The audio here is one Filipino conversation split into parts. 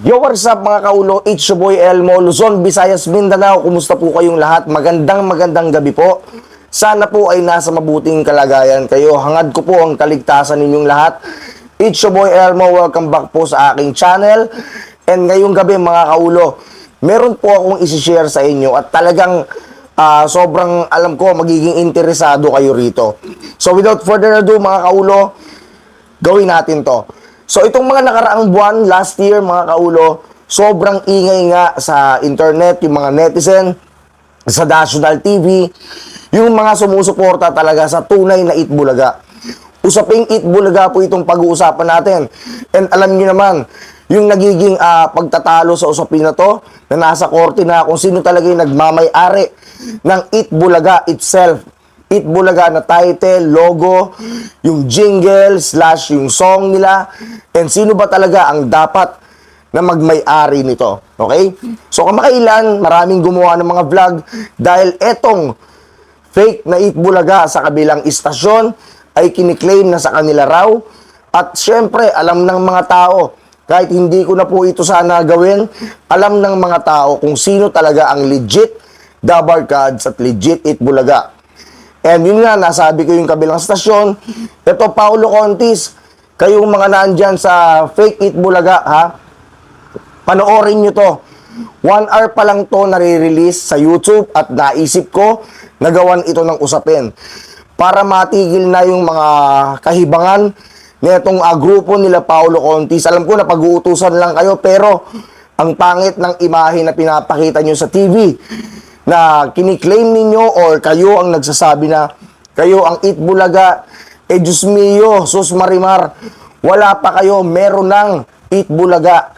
Yo, what's up mga kaulo? It's your boy Elmo, Luzon, Visayas, Mindanao. Kumusta po kayong lahat? Magandang magandang gabi po. Sana po ay nasa mabuting kalagayan kayo. Hangad ko po ang kaligtasan ninyong lahat. It's your boy Elmo. Welcome back po sa aking channel. And ngayong gabi mga kaulo, meron po akong isi-share sa inyo at talagang ah, sobrang alam ko magiging interesado kayo rito. So without further ado mga kaulo, gawin natin to. So itong mga nakaraang buwan, last year mga kaulo, sobrang ingay nga sa internet, yung mga netizen, sa national TV, yung mga sumusuporta talaga sa tunay na Itbulaga. Usaping Itbulaga po itong pag-uusapan natin. And alam niyo naman, yung nagiging ah, pagtatalo sa usapin na to, na nasa korte na kung sino talaga yung nagmamay-ari ng Itbulaga itself. It Bulaga na title, logo, yung jingle, slash yung song nila, and sino ba talaga ang dapat na magmay-ari nito. Okay? So kamakailan, maraming gumawa ng mga vlog dahil etong fake na It Bulaga sa kabilang istasyon ay kiniklaim na sa kanila raw. At syempre, alam ng mga tao, kahit hindi ko na po ito sana gawin, alam ng mga tao kung sino talaga ang legit Dabar Cards at legit It Bulaga. And yun nga, nasabi ko yung kabilang stasyon. Ito, Paulo Contis, kayong mga nandyan sa Fake It Bulaga, ha? Panoorin nyo to. One hour pa lang to nare-release sa YouTube at naisip ko nagawan ito ng usapin. Para matigil na yung mga kahibangan nitong uh, grupo nila Paulo Contis. Alam ko na pag-uutusan lang kayo pero ang pangit ng imahe na pinapakita nyo sa TV na kiniklaim ninyo or kayo ang nagsasabi na kayo ang Itbulaga, eh Diyos mio, sus marimar, wala pa kayo, meron ng Itbulaga.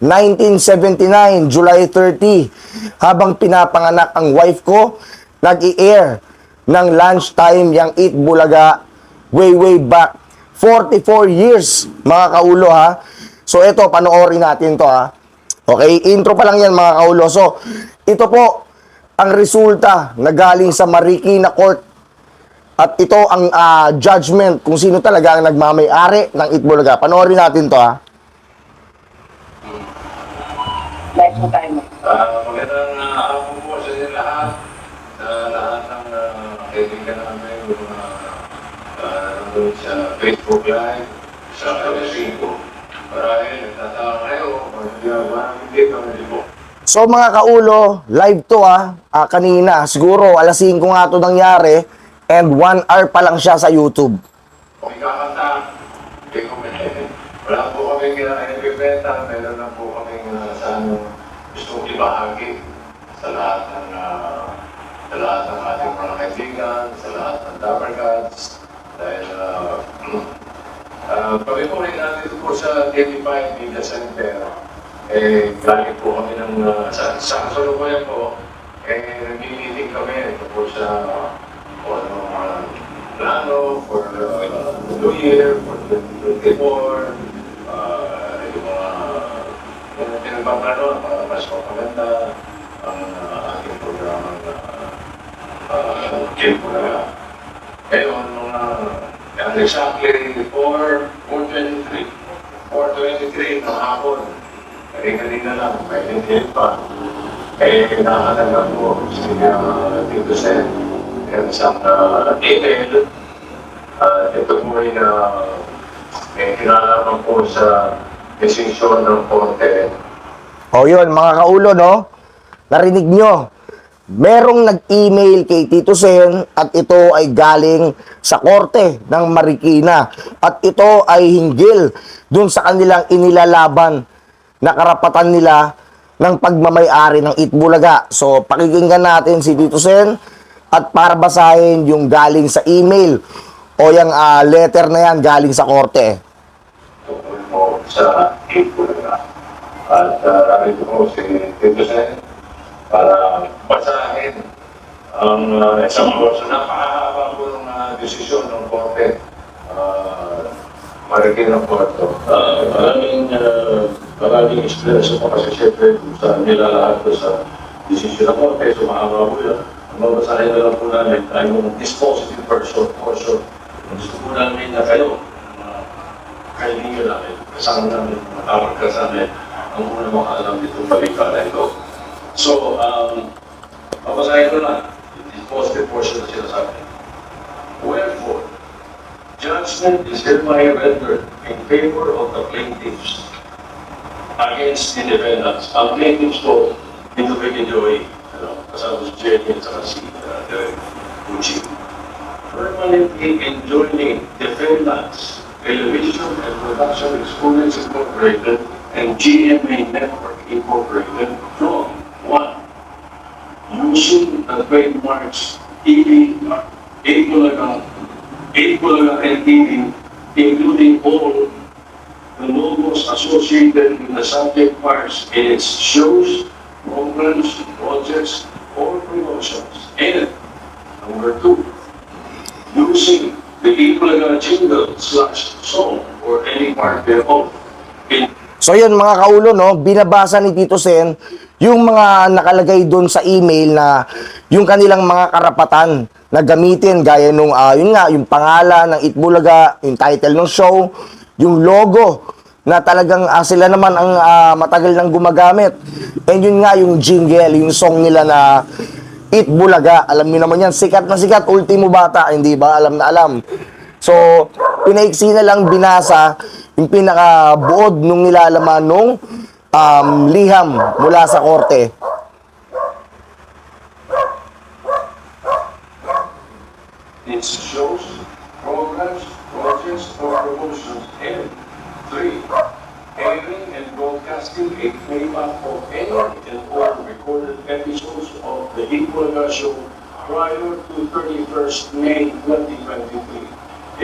1979, July 30, habang pinapanganak ang wife ko, nag-i-air ng lunchtime yung Itbulaga way way back. 44 years mga kaulo ha? So ito panoorin natin to ha? Okay intro pa lang yan mga kaulo. So ito po ang resulta na galing sa Marikina Court at ito ang ah, judgment kung sino talaga ang nagmamay-ari ng Itbulaga panoorin natin to ha Live po tayo. Ah, magandang uh, araw po sa inyo lahat. Sa lahat ng uh, kaibigan namin, yung mga uh, sa Facebook Live, sa ko. Marahil, nagtataka kayo, hindi ba hindi kami po. So mga kaulo, live to ah, ah kanina, siguro alas 5 nga to nangyari and 1 hour pa lang siya sa YouTube. Kung ikakanta, hindi ko may Wala po kami kinakaibigbenta, meron lang po kami uh, sa ano, gusto ibahagi sa lahat ng uh, sa lahat ng ating mga kaibigan, sa lahat ng Dapper Gods, dahil uh, uh, pag-ituloy natin ito po sa TV5 Media Center, eh, galing po kami ng, uh, sa, sa kasalukuyan po, eh, nag-meeting kami po sa kung ano mga plano for uh, New Year, for 2024, uh, yung mga yung pinagpaplano, para mas maganda ang uh, ating programa na uh, Kim Pulaga. Ngayon, mga uh, exactly 4, 423, 423 ng hapon, eh kanina lang, may hindi pa, eh nakakalaga po si uh, Tito Sen, and isang uh, email, uh, ito po ay uh, eh, kinalaman po sa desisyon ng Korte O yun, mga kaulo, no? Narinig nyo. Merong nag-email kay Tito Sen at ito ay galing sa korte ng Marikina. At ito ay hinggil dun sa kanilang inilalaban na karapatan nila ng pagmamayari ng Itbulaga. So, pakikinggan natin si Tito Sen at para basahin yung galing sa email o yung ah, letter na yan galing sa korte. tungkol po sa Ipulaga. At uh, narito po si Tito Sen para basahin ang uh, isang kurso. Napakahaba po ng uh, desisyon ng Korte. Uh, Marikina Porto. Uh, maraming, uh, maraming experience po kasi siyempre kung saan nila lahat po sa desisyon ng Korte. So mahaba po yan. Ang babasahin na lang po namin ay yung dispositive person portion. Gusto po namin na kayo, mga kaibigan namin, kasama namin, matawag ka sa amin, ang una mong alam itong balita na ito. So, um, papasahin ko na, yung positive portion na sinasabi. Wherefore, judgment is hereby rendered in favor of the plaintiffs against the defendants. Ang plaintiffs po, dito kay Joey, ano, kasama si Jenny at saka si uh, Derek Gucci. Permanently enjoining defendants, Television and Production Exponents Incorporated and GMA Network Incorporated from one, using the trademarks TV, Ecolaga, Ecolaga and TV, including all logos associated with the subject parts in its shows, programs, projects, or promotions. And number two, using the Ecolaga jingle slash song or any part thereof in So yun mga kaulo, no, binabasa ni Tito Sen yung mga nakalagay doon sa email na yung kanilang mga karapatan na gamitin gaya nung ah, yun nga yung pangalan ng Itbulaga, yung title ng show, yung logo na talagang ah, sila naman ang ah, matagal nang gumagamit. And yun nga yung jingle, yung song nila na Itbulaga. Alam niyo naman yan, sikat na sikat, ultimo bata, hindi ba? Alam na alam. So, pinaiksi na lang binasa yung pinakabuod nung nilalaman nung um, liham mula sa korte. its shows, programs, projects, or promotions. And airing and broadcasting a playback of any and all recorded episodes of the Equalaga Show prior to 31st May 2023.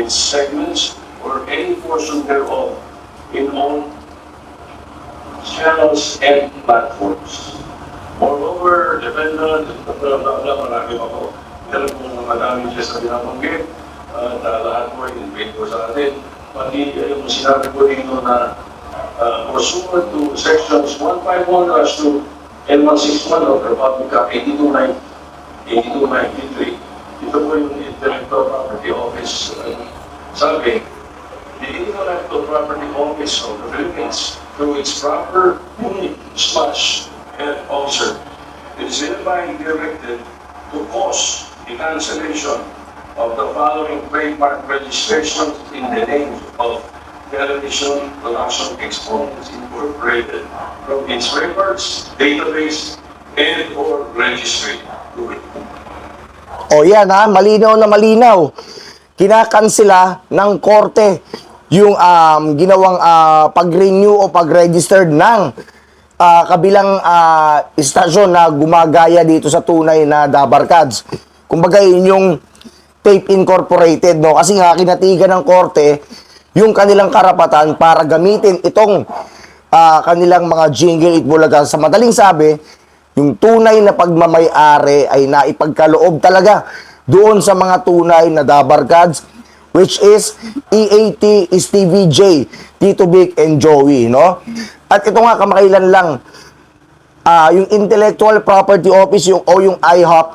Its segments or any portion thereof in all channels and platforms. Moreover, defendant, blah, blah, blah, marami pa po. Alam ko na madami siya sa binabanggit. At uh, lahat po ay invite ko sa atin. Pati yung sinabi ko dito na uh, pursuant to sections 151-2 and 161 of Republic Act 8290 8293. Ito po yung Intellectual Property Office. Uh, sabi, the Intellectual Property Office of the Philippines, through its proper unit slash head officer, is hereby directed to cause the cancellation of the following trademark registrations in the name of Television Production Exponents Incorporated from its records, database, and or registry. O yan ha, malinaw na malinaw. Kinakansela ng korte yung um, ginawang ah, pag-renew o pag-registered ng ah, kabilang ah, istasyon na gumagaya dito sa tunay na Dabarkads. Kumbaga yun yung Tape Incorporated, no? Kasi nga kinatigan ng korte yung kanilang karapatan para gamitin itong ah, kanilang mga jingle itbulaga. Sa madaling sabi, yung tunay na pagmamay-ari ay naipagkaloob talaga doon sa mga tunay na Dabarkads which is EAT, Stevie J, Tito Vic, and Joey, no? At ito nga, kamakailan lang, ah yung Intellectual Property Office yung, o yung IHOP,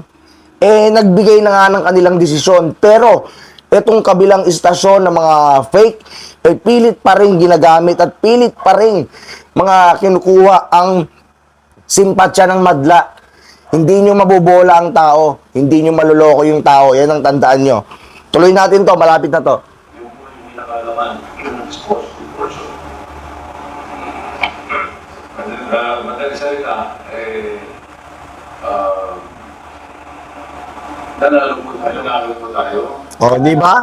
eh, nagbigay na nga ng kanilang desisyon. Pero, itong kabilang istasyon ng mga fake, eh, pilit pa rin ginagamit at pilit pa rin mga kinukuha ang simpatya ng madla. Hindi nyo mabubola ang tao. Hindi nyo maluloko yung tao. Yan ang tandaan nyo. Tuloy natin to. Malapit na to. yung po yung pinakalaman yung exposed portion. Uh, madaling salita, eh, uh, nanalo po tayo, nanalo po tayo. O, di ba?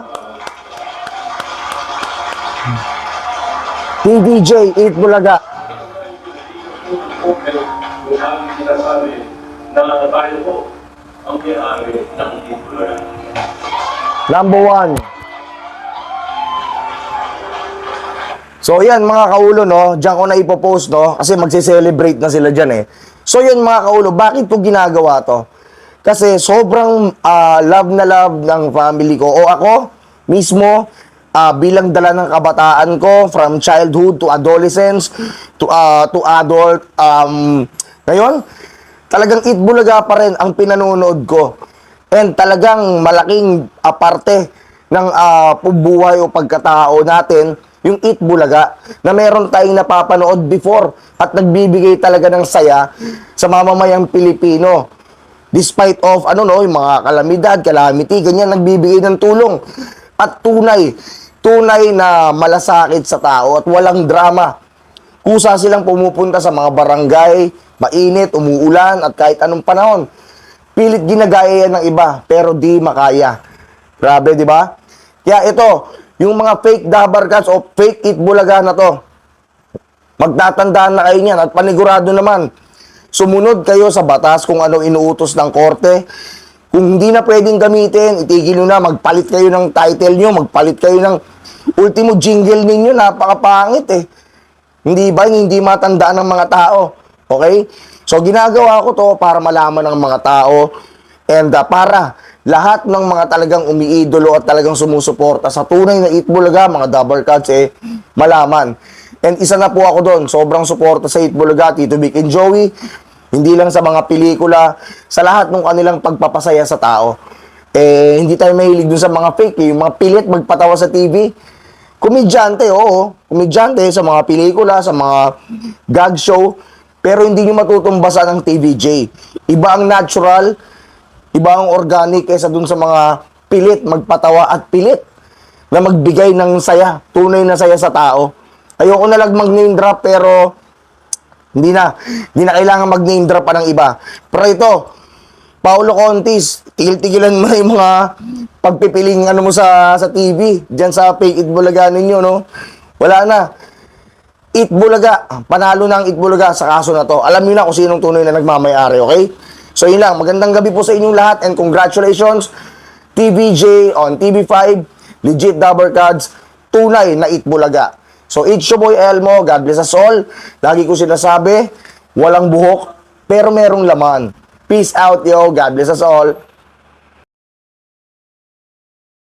TVJ, 8 Bulaga. Kung aming sinasabi na tayo po ang may-ari ng Ipula. Number one. So yan mga kaulo no, diyan ko na ipopost no kasi magse-celebrate na sila diyan eh. So yun mga kaulo, bakit ko ginagawa to? Kasi sobrang ah, love na love ng family ko o ako mismo ah, bilang dala ng kabataan ko from childhood to adolescence to ah, to adult um ngayon talagang itbulaga pa rin ang pinanonood ko. And talagang malaking aparte ng ah, buhay o pagkatao natin yung Eat Bulaga na meron tayong napapanood before at nagbibigay talaga ng saya sa mamamayang Pilipino. Despite of ano no, yung mga kalamidad, calamity, ganyan nagbibigay ng tulong. At tunay, tunay na malasakit sa tao at walang drama. Kusa silang pumupunta sa mga barangay, mainit, umuulan at kahit anong panahon. Pilit ginagaya yan ng iba, pero di makaya. Grabe, di ba? Kaya ito, yung mga fake dabar cats o fake it bulaga na to, magtatandaan na kayo niyan at panigurado naman, sumunod kayo sa batas kung ano inuutos ng korte. Kung hindi na pwedeng gamitin, itigil nyo na, magpalit kayo ng title nyo, magpalit kayo ng ultimo jingle ninyo, napakapangit eh. Hindi ba? Hindi matandaan ng mga tao. Okay? So, ginagawa ko to para malaman ng mga tao and uh, para lahat ng mga talagang umiidolo at talagang sumusuporta sa tunay na Itbulaga, mga double cuts, eh, malaman. And isa na po ako doon, sobrang suporta sa Itbulaga, Tito Vic and Joey, hindi lang sa mga pelikula, sa lahat ng kanilang pagpapasaya sa tao. Eh, hindi tayo mahilig dun sa mga fake, eh, yung mga pilit magpatawa sa TV. Komedyante, oo. Komedyante sa mga pelikula, sa mga gag show. Pero hindi nyo matutumbasan ang TVJ. Iba ang natural, iba ang organic kaysa dun sa mga pilit, magpatawa at pilit na magbigay ng saya, tunay na saya sa tao. Ayoko na lang mag-name drop pero hindi na. Hindi na kailangan mag-name drop pa ng iba. Pero ito, Paulo Contis, tigil-tigilan mo na yung mga pagpipiling ano mo sa sa TV, diyan sa fake it bulaga ninyo, no? Wala na. It Bulaga, panalo na ang It Bulaga sa kaso na to. Alam niyo na kung sinong tunay na nagmamayari, okay? So yun lang, magandang gabi po sa inyong lahat and congratulations TVJ on TV5, legit double cards, tunay na It Bulaga. So it's boy Elmo, God bless us all. Lagi ko sinasabi, walang buhok, pero merong laman. Peace out yo, God bless us all.